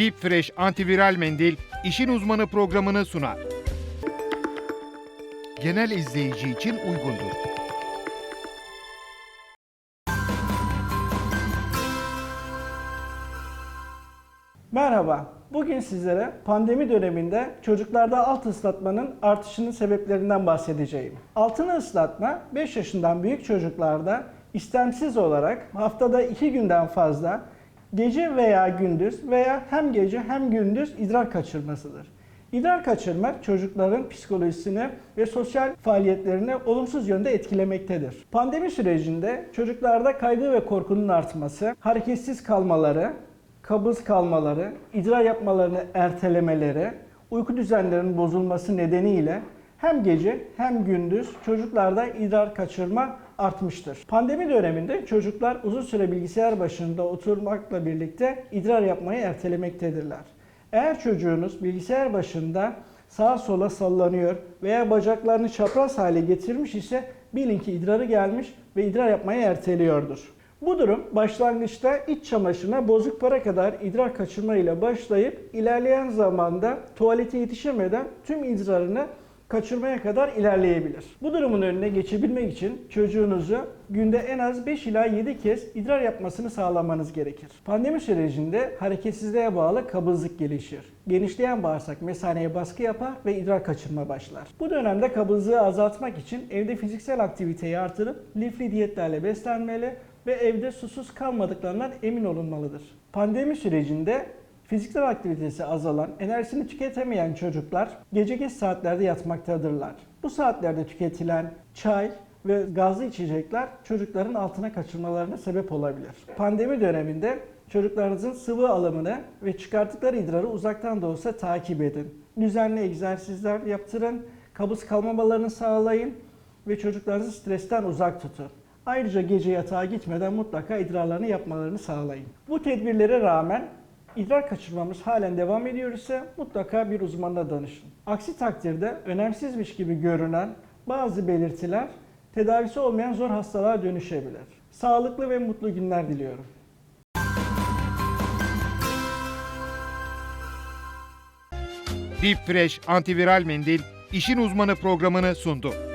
Deep Fresh antiviral mendil işin uzmanı programını sunar. Genel izleyici için uygundur. Merhaba. Bugün sizlere pandemi döneminde çocuklarda alt ıslatmanın artışının sebeplerinden bahsedeceğim. Altını ıslatma 5 yaşından büyük çocuklarda istemsiz olarak haftada 2 günden fazla gece veya gündüz veya hem gece hem gündüz idrar kaçırmasıdır. İdrar kaçırmak çocukların psikolojisini ve sosyal faaliyetlerini olumsuz yönde etkilemektedir. Pandemi sürecinde çocuklarda kaygı ve korkunun artması, hareketsiz kalmaları, kabız kalmaları, idrar yapmalarını ertelemeleri, uyku düzenlerinin bozulması nedeniyle hem gece hem gündüz çocuklarda idrar kaçırma artmıştır. Pandemi döneminde çocuklar uzun süre bilgisayar başında oturmakla birlikte idrar yapmayı ertelemektedirler. Eğer çocuğunuz bilgisayar başında sağa sola sallanıyor veya bacaklarını çapraz hale getirmiş ise bilin ki idrarı gelmiş ve idrar yapmayı erteliyordur. Bu durum başlangıçta iç çamaşırına bozuk para kadar idrar kaçırma ile başlayıp ilerleyen zamanda tuvalete yetişemeden tüm idrarını kaçırmaya kadar ilerleyebilir. Bu durumun önüne geçebilmek için çocuğunuzu günde en az 5 ila 7 kez idrar yapmasını sağlamanız gerekir. Pandemi sürecinde hareketsizliğe bağlı kabızlık gelişir. Genişleyen bağırsak mesaneye baskı yapar ve idrar kaçırma başlar. Bu dönemde kabızlığı azaltmak için evde fiziksel aktiviteyi artırıp lifli diyetlerle beslenmeli ve evde susuz kalmadıklarından emin olunmalıdır. Pandemi sürecinde fiziksel aktivitesi azalan, enerjisini tüketemeyen çocuklar gece geç saatlerde yatmaktadırlar. Bu saatlerde tüketilen çay ve gazlı içecekler çocukların altına kaçırmalarına sebep olabilir. Pandemi döneminde çocuklarınızın sıvı alımını ve çıkarttıkları idrarı uzaktan da olsa takip edin. Düzenli egzersizler yaptırın, kabız kalmamalarını sağlayın ve çocuklarınızı stresten uzak tutun. Ayrıca gece yatağa gitmeden mutlaka idrarlarını yapmalarını sağlayın. Bu tedbirlere rağmen idrar kaçırmamız halen devam ediyor ise mutlaka bir uzmanına danışın. Aksi takdirde önemsizmiş gibi görünen bazı belirtiler tedavisi olmayan zor hastalığa dönüşebilir. Sağlıklı ve mutlu günler diliyorum. Deep Fresh antiviral mendil işin uzmanı programını sundu.